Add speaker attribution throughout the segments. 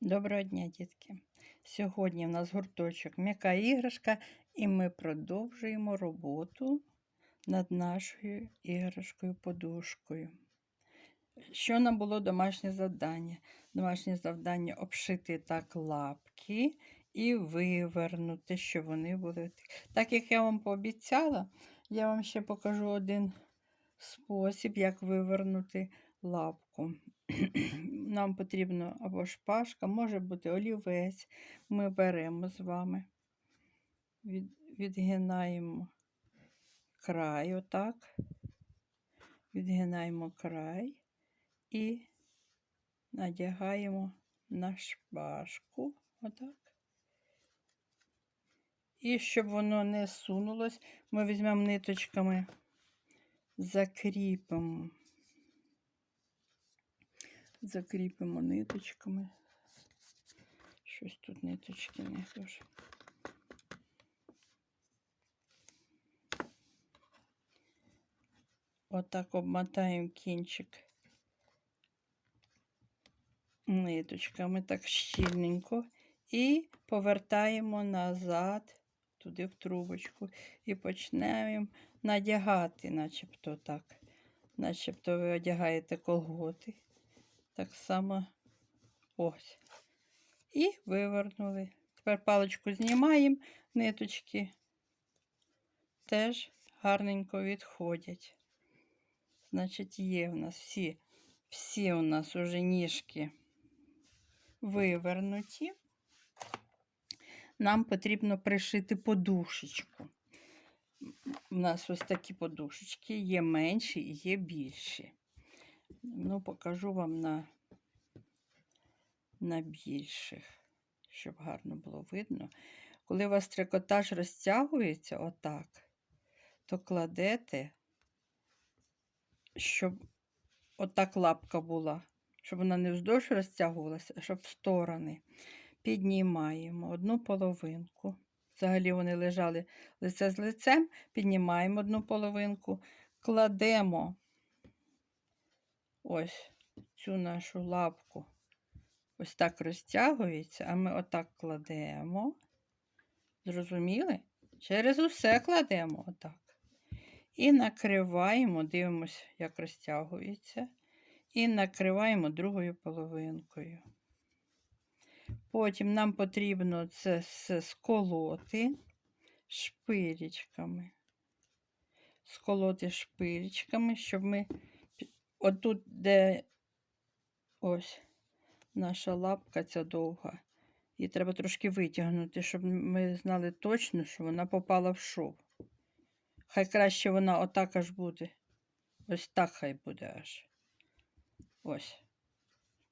Speaker 1: Доброго дня, дітки! Сьогодні в нас гурточок м'яка іграшка, і ми продовжуємо роботу над нашою іграшкою подушкою. Що нам було домашнє завдання? Домашнє завдання обшити так лапки і вивернути, щоб вони були. Так як я вам пообіцяла, я вам ще покажу один спосіб, як вивернути лапку. Нам потрібно або шпажка, може бути олівець. Ми беремо з вами, від, відгинаємо край, отак, відгинаємо край і надягаємо на шпажку, отак. І щоб воно не сунулось, ми візьмемо ниточками, закріпимо закріпимо ниточками. Щось тут ниточки не дуже. Отак обмотаємо кінчик ниточками так щільненько і повертаємо назад туди в трубочку і почнемо надягати, начебто так, начебто ви одягаєте колготи. Так само ось. І вивернули. Тепер паличку знімаємо, ниточки теж гарненько відходять. Значить, є в нас всі, всі у нас уже ніжки вивернуті. Нам потрібно пришити подушечку. У нас ось такі подушечки, є менші і є більші. Ну, покажу вам на, на більших, щоб гарно було видно. Коли у вас трикотаж розтягується отак, то кладете, щоб отак лапка була, щоб вона не вздовж розтягувалася, а щоб в сторони. Піднімаємо одну половинку. Взагалі вони лежали лице з лицем, піднімаємо одну половинку, кладемо ось цю нашу лапку ось так розтягується, а ми отак кладемо. Зрозуміли? Через усе кладемо отак. І накриваємо, дивимося, як розтягується. І накриваємо другою половинкою. Потім нам потрібно це все сколоти шпилечками. Сколоти шпилечками, щоб ми отут, де ось наша лапка ця довга, її треба трошки витягнути, щоб ми знали точно, що вона попала в шов. Хай краще вона отак аж буде. Ось так хай буде аж. Ось.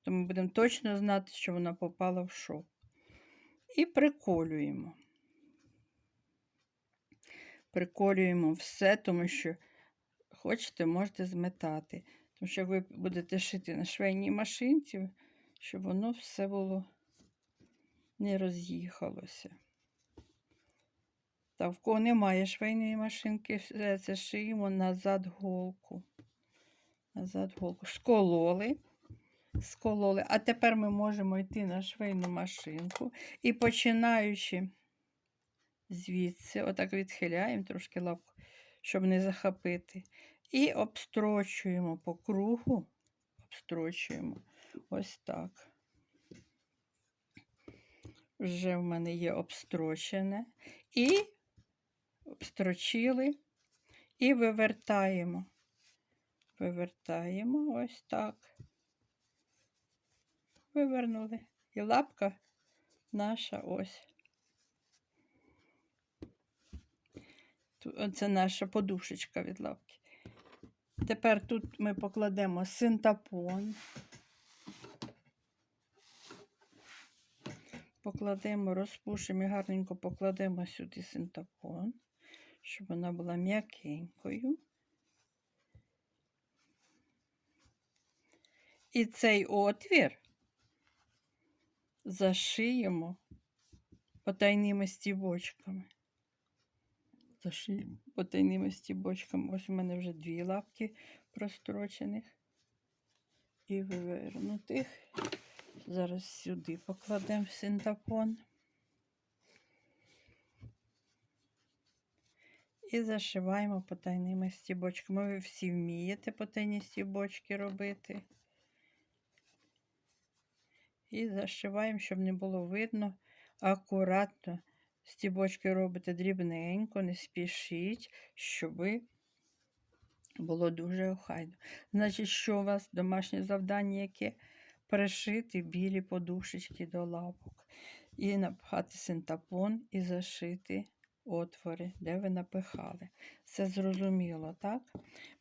Speaker 1: То ми будемо точно знати, що вона попала в шов. І приколюємо. Приколюємо все, тому що хочете, можете зметати. Тому що ви будете шити на швейній машинці, щоб воно все було не роз'їхалося. Та в кого немає швейної машинки, все це шиємо назад голку. Назад голку. Скололи. Скололи. А тепер ми можемо йти на швейну машинку і починаючи звідси, отак відхиляємо трошки лапку, щоб не захопити. І обстрочуємо по кругу, обстрочуємо ось так. Вже в мене є обстрочене. І обстрочили і вивертаємо. Вивертаємо ось так. Вивернули. І лапка наша ось. Це наша подушечка від лапки. Тепер тут ми покладемо синтапон. Покладемо, розпушимо і гарненько покладемо сюди синтапон, щоб вона була м'якенькою. І цей отвір зашиємо потайними стібочками. Зашиємо потайними стібочками. Ось у мене вже дві лапки прострочених і вивернутих. Зараз сюди покладемо синтапон. І зашиваємо потайними стібочками. Ви всі вмієте потайні стібочки робити. І зашиваємо, щоб не було видно. Акуратно стібочки робите дрібненько, не спішіть, щоб було дуже охайно. Значить, що у вас домашнє завдання яке? Пришити білі подушечки до лапок. І напхати синтапон і зашити отвори, де ви напихали. Все зрозуміло, так?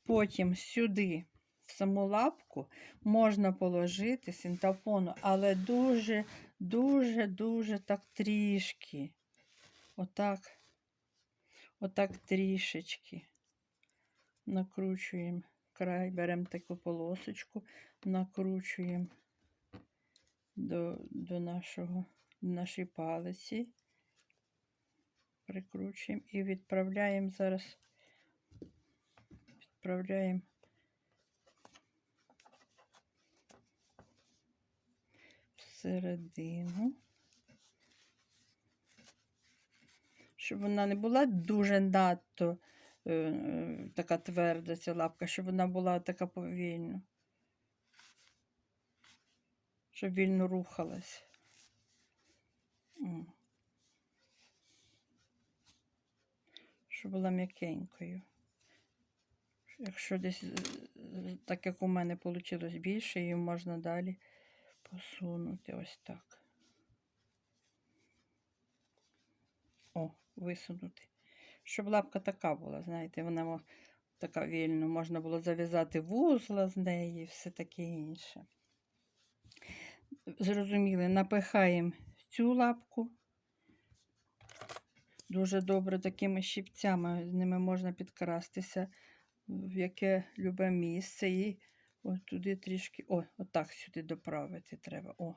Speaker 1: Потім сюди, в саму лапку, можна положити синтапону, але дуже, дуже, дуже так трішки. Отак, отак трішечки. Накручуємо край, беремо таку полосочку, накручуємо до, до нашого, до нашої палиці прикручуємо і відправляємо зараз. Відправляємо всередину, щоб вона не була дуже надто е, е, така тверда ця лапка, щоб вона була така повільна, щоб вільно рухалась. Щоб була м'якенькою. Якщо десь е, так як у мене вийшло більше, її можна далі посунути ось так. О, висунути. Щоб лапка така була, знаєте, вона така вільна, можна було зав'язати вузла з неї і все таке інше. Зрозуміли, напихаємо цю лапку. Дуже добре такими щипцями, з ними можна підкрастися в яке любе місце. І от трішки, о, отак сюди доправити треба. О.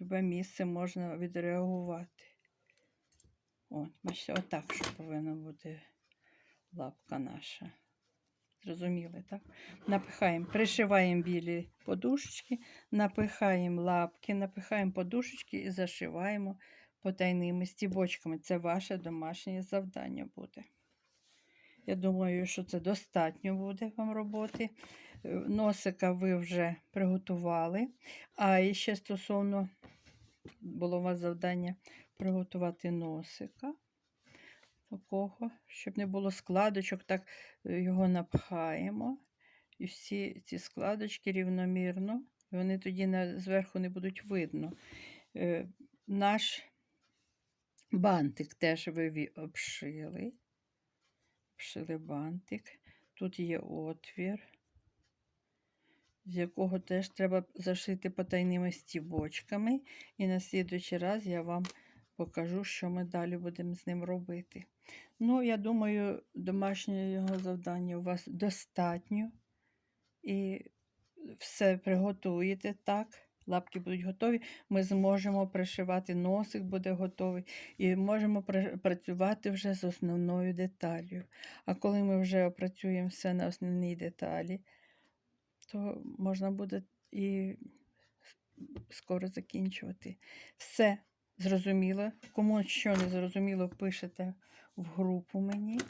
Speaker 1: Любе місце можна відреагувати. От, бачите, отак, що повинна бути лапка наша. Зрозуміли, так? Напихаємо, пришиваємо білі подушечки, напихаємо лапки, напихаємо подушечки і зашиваємо потайними стібочками. Це ваше домашнє завдання буде. Я думаю, що це достатньо буде вам роботи. Носика ви вже приготували. А ще стосовно було у вас завдання приготувати носика. Такого, щоб не було складочок, так е, його напхаємо. І всі ці складочки рівномірно, і вони тоді на, зверху не будуть видно. Е, наш бантик теж ви обшили. Обшили бантик. Тут є отвір, з якого теж треба зашити потайними стібочками. І на слідуючий раз я вам покажу, що ми далі будемо з ним робити. Ну, я думаю, домашнього його завдання у вас достатньо. І все приготуєте так. Лапки будуть готові, ми зможемо пришивати носик, буде готовий, і можемо працювати вже з основною деталлю. А коли ми вже опрацюємо все на основній деталі, то можна буде і скоро закінчувати. Все зрозуміло. Кому що не зрозуміло, пишете в групу мені.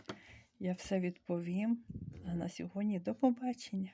Speaker 1: Я все відповім. А на сьогодні до побачення.